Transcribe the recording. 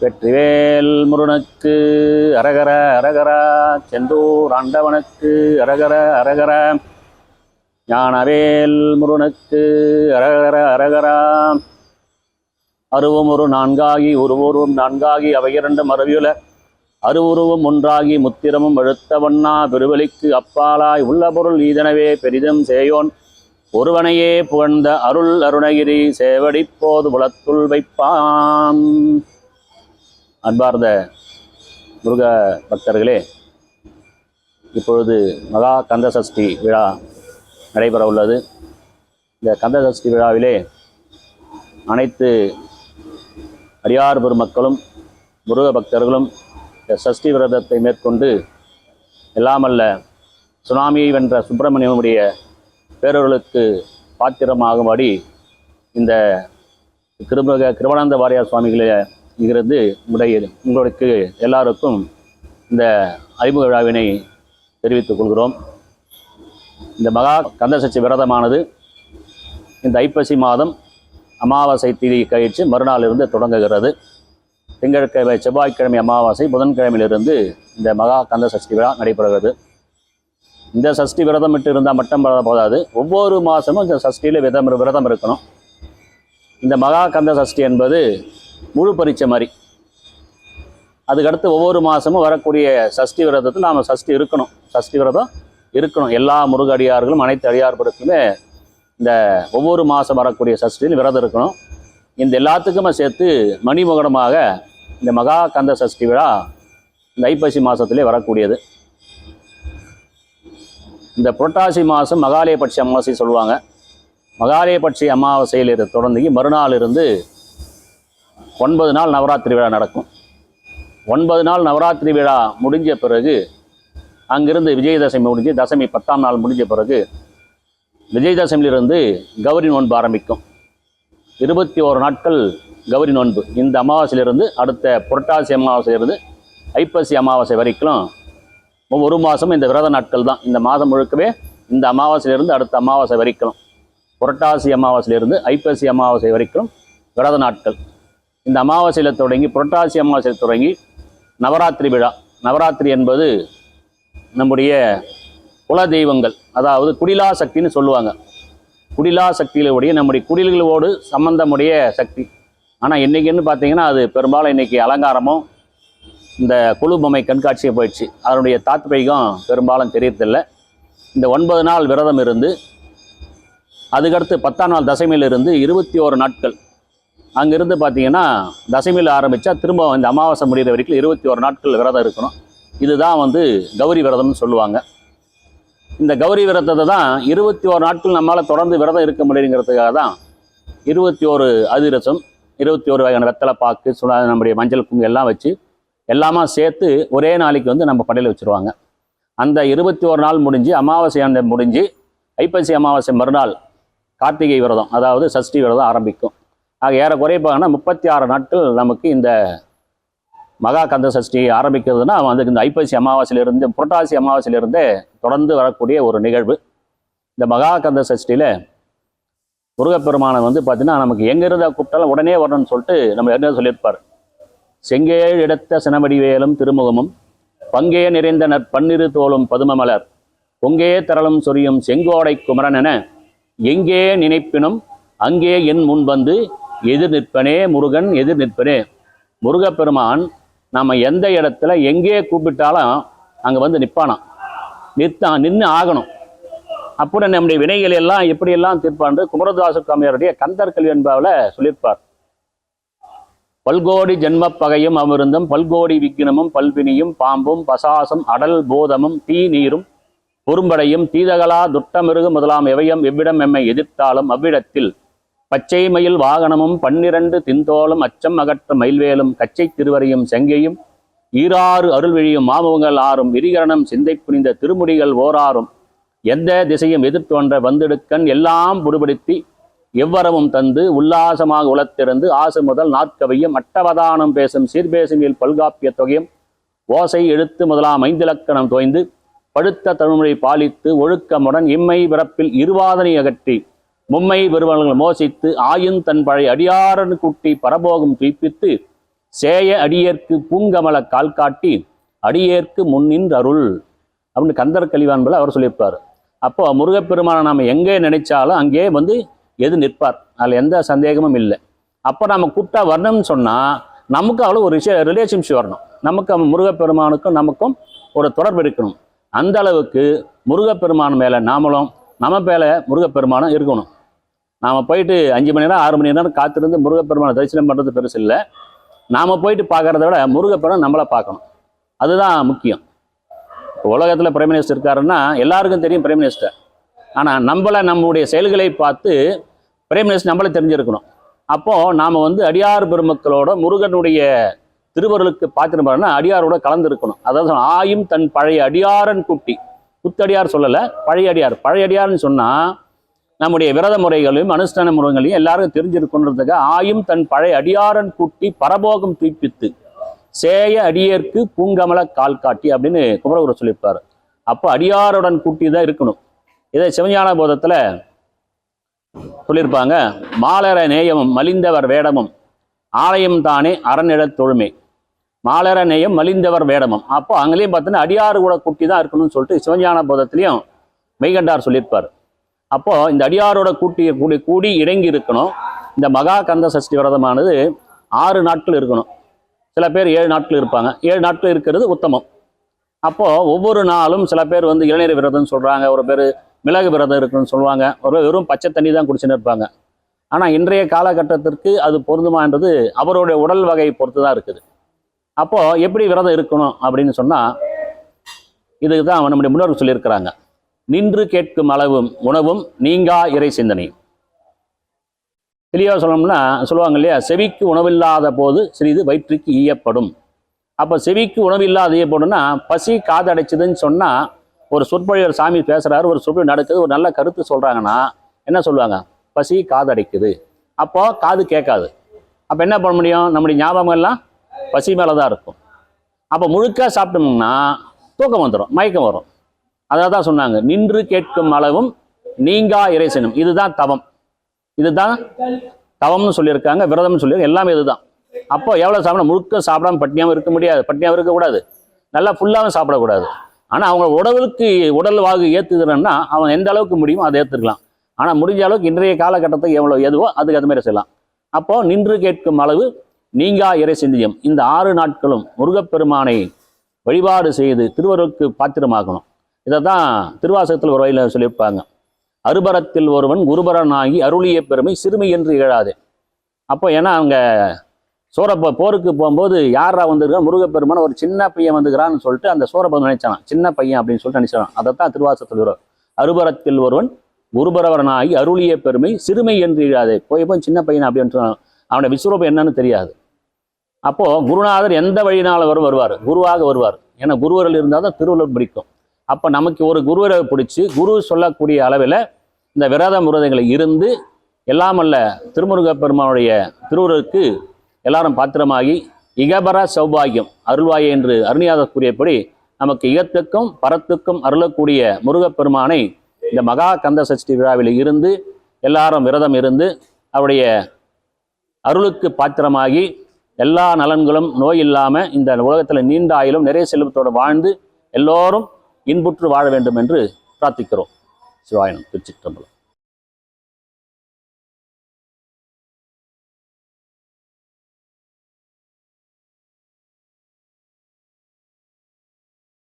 வெற்றிவேல் முருகனுக்கு அரகர அரகரா செந்தூர் ஆண்டவனுக்கு அரகர அரகர. ஞானவேல் முருகனுக்கு அரகர அரகரா. அருவம் ஒரு நான்காகி உருவூர்வம் நான்காகி அவையிரண்டும் அருவியுல அறவியுல அருவுருவம் ஒன்றாகி முத்திரமும் எழுத்தவண்ணா பெருவலிக்கு அப்பாலாய் உள்ள பொருள் ஈதனவே பெரிதும் சேயோன். ஒருவனையே புகழ்ந்த அருள் அருணகிரி சேவடிப்போது புலத்துள் வைப்பான். அன்பார்ந்த முருக பக்தர்களே இப்பொழுது மகா கந்த சஷ்டி விழா நடைபெற உள்ளது. இந்த கந்த சஷ்டி விழாவிலே அனைத்து அடியார் பெருமக்களும் முருக பக்தர்களும் இந்த சஷ்டி விரதத்தை மேற்கொண்டு எல்லாமல்ல சுனாமியை வென்ற சுப்பிரமணியனுடைய பேரர்களுக்கு பாத்திரமாகும்படி இந்த கிருமக கிருமணந்த வாரியார் சுவாமிகளை இங்கிருந்து உடைய உங்களுக்கு எல்லாருக்கும் இந்த அறிமுக விழாவினை தெரிவித்துக் கொள்கிறோம். இந்த மகா கந்தசச்சி விரதமானது இந்த ஐப்பசி மாதம் அமாவாசை திதி கழித்து மறுநாளிலிருந்து தொடங்குகிறது. திங்கட்கிழமை செவ்வாய்க்கிழமை அமாவாசை புதன்கிழமையிலிருந்து இந்த மகா கந்த சஷ்டி விழா நடைபெறுகிறது. இந்த சஷ்டி விரதம் விட்டு இருந்தால் மட்டும் வர போதாது. ஒவ்வொரு மாதமும் இந்த சஷ்டியில் விதம் விரதம் இருக்கணும். இந்த மகா கந்த சஷ்டி என்பது முழு பரீட்சை மாதிரி. அதுக்கடுத்து ஒவ்வொரு மாதமும் வரக்கூடிய சஷ்டி விரதத்தில் நாம் சஷ்டி இருக்கணும். சஷ்டி விரதம் இருக்கணும். எல்லா முருகடியார்களும் அனைத்து அடியார்களுக்குமே இந்த ஒவ்வொரு மாதம் வரக்கூடிய சஷ்டியில் விரதம் இருக்கணும். இந்த எல்லாத்துக்குமே சேர்த்து மணிமகுடமாக இந்த மகா கந்த சஷ்டி விழா இந்த ஐப்பசி மாதத்திலே வரக்கூடியது. இந்த புரட்டாசி மாதம் மகாலயபட்சி அமாவாசை சொல்லுவாங்க. மகாலயபட்சி அமாவாசையில் தொடர்ந்து மறுநாள் இருந்து ஒன்பது நாள் நவராத்திரி விழா நடக்கும். ஒன்பது நாள் நவராத்திரி விழா முடிஞ்ச பிறகு அங்கிருந்து விஜயதசமி முடிஞ்சு தசமி பத்தாம் நாள் முடிஞ்ச பிறகு விஜயதசமியிலிருந்து கௌரி நோன்பு ஆரம்பிக்கும். இருபத்தி ஓரு நாட்கள் கௌரி நோன்பு. இந்த அமாவாசையிலிருந்து அடுத்த புரட்டாசி அமாவாசையிலிருந்து ஐப்பசி அமாவாசை வரைக்கும் ஒரு மாதம் இந்த விரத நாட்கள் தான். இந்த மாதம் முழுக்கவே இந்த அமாவாசையிலிருந்து அடுத்த அமாவாசை வரைக்கும். புரட்டாசி அமாவாசையிலிருந்து ஐப்பசி அமாவாசை வரைக்கும் விரத நாட்கள். இந்த அமாவாசையில் தொடங்கி புரட்டாசி அமாவாசையில் தொடங்கி நவராத்திரி விழா. நவராத்திரி என்பது நம்முடைய குல தெய்வங்கள் அதாவது குடிலா சக்தின்னு சொல்லுவாங்க. குடிலா சக்திகளுடைய நம்முடைய குடில்களோடு சம்பந்தமுடைய சக்தி. ஆனால் இன்றைக்கின்னு பார்த்தீங்கன்னா அது பெரும்பாலும் இன்றைக்கி அலங்காரமும் இந்த குழு பொம்மை கண்காட்சியை போயிடுச்சு. அதனுடைய தாத்பரிகம் பெரும்பாலும் தெரியறதில்லை. இந்த ஒன்பது நாள் விரதம் இருந்து அதுக்கடுத்து பத்தாம் நாள் தசமையிலிருந்து இருபத்தி ஓரு நாட்கள் அங்கேருந்து பார்த்தீங்கன்னா தசமியில் ஆரம்பித்தா திரும்ப இந்த அமாவாசை முடிகிற வரைக்கும் இருபத்தி ஓரு நாட்கள் விரதம் இருக்கணும். இதுதான் வந்து கௌரி விரதம்னு சொல்லுவாங்க. இந்த கௌரி விரதத்தை தான் இருபத்தி ஓரு நாட்கள் நம்மளால் தொடர்ந்து விரதம் இருக்க முடியுங்கிறதுக்காக தான் இருபத்தி ஒரு அதிரசம் இருபத்தி ஒரு வகையான வெத்தலை பாக்கு சுடா நம்முடைய மஞ்சள் குங்கு எல்லாம் வச்சு எல்லாமே சேர்த்து ஒரே நாளைக்கு வந்து நம்ம படையில் வச்சுருவாங்க. அந்த இருபத்தி ஒரு நாள் முடிஞ்சு அமாவாசை அந்த முடிஞ்சு ஐப்பசி அமாவாசை மறுநாள் கார்த்திகை விரதம் அதாவது சஷ்டி விரதம் ஆரம்பிக்கும். ஆக ஏறக்குறைய பார்த்தீங்கன்னா முப்பத்தி ஆறு நாட்கள் நமக்கு இந்த மகா கந்த சஷ்டி ஆரம்பிக்கிறதுனா வந்து இந்த ஐப்பசி அமாவாசையிலிருந்து புரட்டாசி அமாவாசையிலிருந்தே தொடர்ந்து வரக்கூடிய ஒரு நிகழ்வு. இந்த மகா கந்த சஷ்டியில் முருகப்பெருமானை வந்து பார்த்தீங்கன்னா நமக்கு எங்கே இருந்தால் கூப்பிட்டாலும் உடனே வரணும்னு சொல்லிட்டு நம்ம என்ன சொல்லியிருப்பார். செங்கேழ் இடத்த சினமடிவேலும் திருமுகமும் பங்கே நிறைந்த நற்பன்னிரு தோளும் பதுமமலர் பொங்கே தரலும் சொரியும் செங்கோடை குமரன் என எங்கே நினைப்பினும் அங்கே என் முன் வந்து எதிர் நிற்பனே முருகன் எதிர் நிற்பனே முருகப்பெருமான். நம்ம எந்த இடத்துல எங்கே கூப்பிட்டாலும் அங்கே வந்து நிற்பானாம் நிற்தான் நின்று ஆகணும். அப்புறம் நம்முடைய வினைகள் எல்லாம் எப்படியெல்லாம் தீர்ப்பான்று குமரதாச சுவாமியாருடைய கந்தர் கல்வி என்பாவில் சொல்லியிருப்பார். பல்கோடி ஜென்ம பகையும் அமிர்ந்தும் பல்கோடி விக்னமும் பல்வினியும் பாம்பும் பசாசம் அடல் போதமும் தீ நீரும் பொறும்படையும் தீதகலா துட்டமிருகு முதலாம் எவையும் எவ்விடம் எம்மை எதிர்த்தாலும் அவ்விடத்தில் பச்சை மயில் வாகனமும் பன்னிரண்டு தின்தோளும் அச்சம் அகற்ற மயில்வேலும் கச்சை திருவரையும் செங்கையும் ஈராறு அருள்விழியும் மாமுகங்கள் ஆறும் விரிகரணம் சிந்தை புனிந்த திருமுடிகள் ஓராறும். எந்த திசையும் எதிர்த்தோன்ற வந்தெடுக்கன் எல்லாம் புடுபடுத்தி எவ்வரவும் தந்து உல்லாசமாக உளத்திறந்து ஆசு முதல் நாற்கவையும் அட்டவதானம் பேசும் சீர்பேசுமியில் பல்காப்பிய தொகையும் ஓசை எழுத்து முதலாம் ஐந்திலக்கணம் தோய்ந்து படுத்த தமிழ்மொழி பாலித்து ஒழுக்கமுடன் இம்மை பிறப்பில் இருவாதனை அகற்றி மும்மை பெருமகள் மோசித்து ஆயுந் தன் பழைய அடியாரன் குட்டி பரபோகம் துய்ப்பித்து சேய அடியேற்கு பூங்கமல கால் காட்டி அடியேற்கு முன்னின் அருள் அப்படின்னு கந்தர் கலிவான்பல அவர் சொல்லியிருப்பார். அப்போ முருகப்பெருமானை நாம் எங்கே நினைச்சாலும் அங்கே வந்து எது நிற்பார். அதில் எந்த சந்தேகமும் இல்லை. அப்போ நம்ம கூப்பிட்டா வரணும்னு சொன்னால் நமக்கு அவ்வளோ ஒரு விஷய ரிலேஷன்ஷிப் வரணும். நமக்கு அவன் முருகப்பெருமானுக்கும் நமக்கும் ஒரு தொடர்பு இருக்கணும். அந்த அளவுக்கு முருகப்பெருமான் மேலே நாமளும் நம்ம பேல முருகப்பெருமானம் இருக்கணும். நாம் போயிட்டு அஞ்சு மணி நேரம் ஆறு மணி நேரம் காத்திருந்து முருகப்பெருமானை தரிசனம் பண்ணுறது பெருசு இல்லை. நாம் போயிட்டு பார்க்கறத விட முருகப்பெருமான் நம்மளை பார்க்கணும் அதுதான் முக்கியம். உலகத்தில் பிரைம் மினிஸ்டர் இருக்காருன்னா எல்லாருக்கும் தெரியும் பிரைம் மினிஸ்டர் ஆனால் நம்மளை நம்முடைய செயல்களை பார்த்து பிரைம் மினிஸ்டர் நம்மளை தெரிஞ்சிருக்கணும். அப்போது நாம் வந்து அடியார் பெருமக்களோட முருகனுடைய திருவருளுக்கு பார்த்துருப்பாருன்னா அடியாரோட கலந்து இருக்கணும் அதாவது ஆயும் தன் பழைய அடியாரன் குட்டி. புத்தடியார் சொல்லலை பழைய அடியார் சொன்னால் நம்முடைய விரத முறைகளையும் அனுஷ்டான முறைகளையும் எல்லாருக்கும் தெரிஞ்சிருக்கணுன்றதுக்கு ஆயும் தன் பழைய அடியாரன் கூட்டி பரபோகம் தூய்ப்பித்து சேய அடியேற்கு பூங்கமல கால் காட்டி அப்படின்னு குமரகுரு சொல்லியிருப்பார். அப்போ அடியாருடன் கூட்டி தான் இருக்கணும். இதை சிவஞான போதத்தில் சொல்லியிருப்பாங்க மாலர நேயமும் மலிந்தவர் வேடமும் ஆலயம் தானே அறநிழத் தொழுமை. மாலர நேயம் மலிந்தவர் வேடமம். அப்போ அங்கேயும் பார்த்தோன்னா அடியாறு கூட கூட்டி தான் இருக்கணும்னு சொல்லிட்டு சிவஞான போதத்திலையும் மெய்கண்டார் சொல்லியிருப்பார். அப்போ இந்த அடியாரோட கூட்டி கூடி கூடி இறங்கி இருக்கணும். இந்த மகா கந்த சஷ்டி விரதமானது ஆறு நாட்கள் இருக்கணும். சில பேர் ஏழு நாட்கள் இருப்பாங்க. ஏழு நாட்கள் இருக்கிறது உத்தமம். அப்போ ஒவ்வொரு நாளும் சில பேர் வந்து இளநீர் விரதம்னு சொல்கிறாங்க ஒரு பேர் மிளகு விரதம் இருக்குன்னு சொல்லுவாங்க. ஒரு வெறும் பச்சை தண்ணி தான் குடிச்சுன்னு இருப்பாங்க. ஆனால் இன்றைய காலகட்டத்திற்கு அது பொருந்துமான்றது அவருடைய உடல் வகையை பொறுத்து தான் இருக்குது. அப்போ எப்படி விரதம் இருக்கணும் அப்படின்னு சொன்னால் இதுக்கு தான் நம்முடைய முன்னோர்கள் சொல்லியிருக்கிறாங்க. நின்று கேட்கும் அளவும் உணவும் நீங்கா இறை சிந்தனையும் தெளிவாக சொல்லணும்னா சொல்லுவாங்க இல்லையா செவிக்கு உணவில்லாத போது சிறிது வயிற்றுக்கு ஈயப்படும். அப்போ செவிக்கு உணவில்லாத ஈயப்படும்னா பசி காது அடைச்சதுன்னு சொன்னால் ஒரு சொற்பொழிவர் சாமி பேசுகிறாரு ஒரு சொற்பொழி நடக்குது ஒரு நல்ல கருத்து சொல்கிறாங்கன்னா என்ன சொல்லுவாங்க? பசி காது அடைக்குது. அப்போ காது கேட்காது. அப்போ என்ன பண்ண முடியும்? நம்முடைய ஞாபகம் எல்லாம் பசி மேலே தான் இருக்கும். அப்போ முழுக்க சாப்பிட்டோம்னா தூக்கம் வந்துடும் மயக்கம் வரும். அதை தான் சொன்னாங்க நின்று கேட்கும் அளவும் நீங்கா இறைசனும் இதுதான் தவம். இதுதான் தவம்னு சொல்லியிருக்காங்க விரதம்னு சொல்லி எல்லாமே இதுதான். அப்போ எவ்வளோ சாப்பிட முழுக்க சாப்பிடாம பட்னியாகவும் இருக்க முடியாது பட்னியாகவும் இருக்கக்கூடாது நல்லா ஃபுல்லாகவும் சாப்பிடக்கூடாது. ஆனால் அவங்க உடலுக்கு உடல் வாகு ஏற்றுக்கிறன்னா அவன் எந்த அளவுக்கு முடியுமோ அதை ஏற்றுக்கலாம் ஆனால் முடிஞ்ச அளவுக்கு இன்றைய காலகட்டத்தை எவ்வளோ எதுவோ அதுக்கு அது மாதிரி செய்யலாம். அப்போ நின்று கேட்கும் அளவு நீங்கா இறை சிந்தியம் இந்த ஆறு நாட்களும் முருகப்பெருமானை வழிபாடு செய்து திருவருக்கு பாத்திரமாகணும். இதை தான் திருவாசகத்தில் ஒரு வகையில் சொல்லியிருப்பாங்க. அருபரத்தில் ஒருவன் குருபரனாகி அருளிய பெருமை சிறுமி என்று இழாது அப்போ ஏன்னா அவங்க சூரப்ப போருக்கு போகும்போது யாரா வந்திருக்கா? முருகப்பெருமான் ஒரு சின்ன பையன் வந்துக்கிறான்னு சொல்லிட்டு அந்த சோரப்பன் நினைச்சான் சின்ன பையன் அப்படின்னு சொல்லிட்டு நினைச்சான் தான் திருவாசகத்தில் ஒரு அருபரத்தில் ஒருவன் குருபரவரனாகி அருளிய பெருமை சிறுமை என்று இழாதே போய் போய் சின்ன பையன் அப்படின்னு சொன்னான் அவனோட விஸ்வரூபம் என்னன்னு தெரியாது. அப்போது குருநாதர் எந்த வழியினால வரும் வருவார்? குருவாக வருவார். ஏன்னா குருவரில் இருந்தால் தான் திருவள்ளுவர் பிடிக்கும். அப்போ நமக்கு ஒரு குருவரை பிடிச்சி குரு சொல்லக்கூடிய அளவில் இந்த விரத முரதங்களை இருந்து எல்லாமல்ல திருமுருக பெருமானுடைய திருவுருக்கு எல்லாரும் பாத்திரமாகி இகபர சௌபாகியம் அருள்வாய் என்று அருணியாதர் கூறியபடி நமக்கு இகத்துக்கும் பரத்துக்கும் அருளக்கூடிய முருகப்பெருமானை இந்த மகா கந்த சஷ்டி விழாவில் இருந்து எல்லாரும் விரதம் இருந்து அவருடைய அருளுக்கு பாத்திரமாகி எல்லா நலன்களும் நோய் இல்லாமல் இந்த உலகத்தில் நீண்ட ஆயிலும் நிறைய செல்வத்தோடு வாழ்ந்து எல்லோரும் இன்புற்று வாழ வேண்டும் என்று பிரார்த்திக்கிறோம். சிவாயனம் திருச்சிற்றம்பலம்.